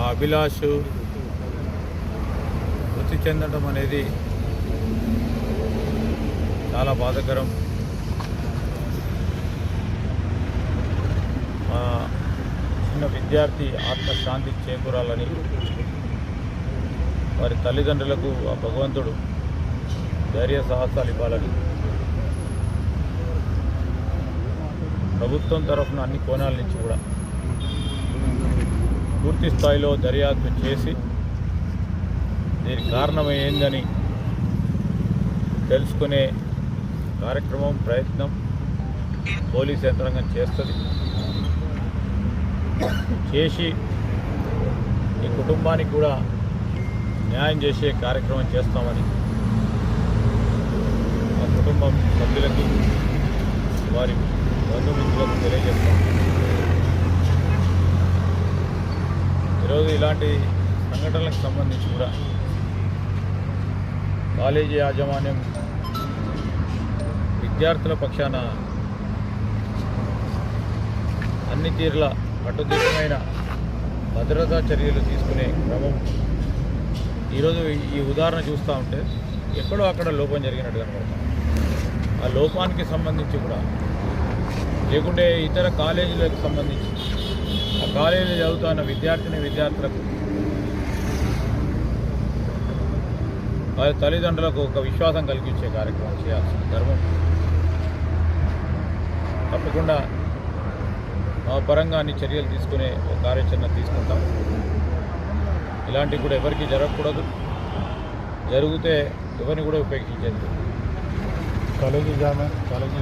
ఆ అభిలాష్ మృతి చెందడం అనేది చాలా బాధాకరం. మా చిన్న విద్యార్థి ఆత్మశాంతి చేకూరాలని వారి తల్లిదండ్రులకు ఆ భగవంతుడు ధైర్య సాహసాలు ఇవ్వాలని ప్రభుత్వం తరఫున అన్ని కోణాల నుంచి కూడా పూర్తి స్థాయిలో దర్యాప్తు చేసి దీనికి కారణం ఏందని తెలుసుకునే కార్యక్రమం ప్రయత్నం పోలీస్ యంత్రాంగం చేస్తుంది. చేసి ఈ కుటుంబానికి కూడా న్యాయం చేసే కార్యక్రమం చేస్తామని ఆ కుటుంబం సభ్యులకి వారి బంధుమిత్రులకు తెలియజేస్తాం. ఈరోజు ఇలాంటి సంఘటనలకు సంబంధించి కూడా కాలేజీ యాజమాన్యం విద్యార్థుల పక్షాన అన్ని తీరుల కట్టుదిట్టమైన భద్రతా చర్యలు తీసుకునే క్రమం ఈరోజు ఈ ఉదాహరణ చూస్తూ ఉంటే ఎక్కడో అక్కడ లోపం జరిగినట్టు కనబడుతుంది ఆ లోపానికి సంబంధించి కూడా లేకుంటే ఇతర కాలేజీలకు సంబంధించి ఆ కాలేజీలో చదువుతున్న విద్యార్థిని విద్యార్థులకు వారి తల్లిదండ్రులకు ఒక విశ్వాసం కలిగించే కార్యక్రమం చేయాల్సిన ధర్మం. తప్పకుండా మా పరంగా అన్ని చర్యలు తీసుకునే ఒక కార్యాచరణ తీసుకుంటాం. ఇలాంటివి కూడా ఎవరికి జరగకూడదు. జరిగితే ఎవరిని కూడా ఉపేక్షించేది కాలేజీ జామే కాలేజీ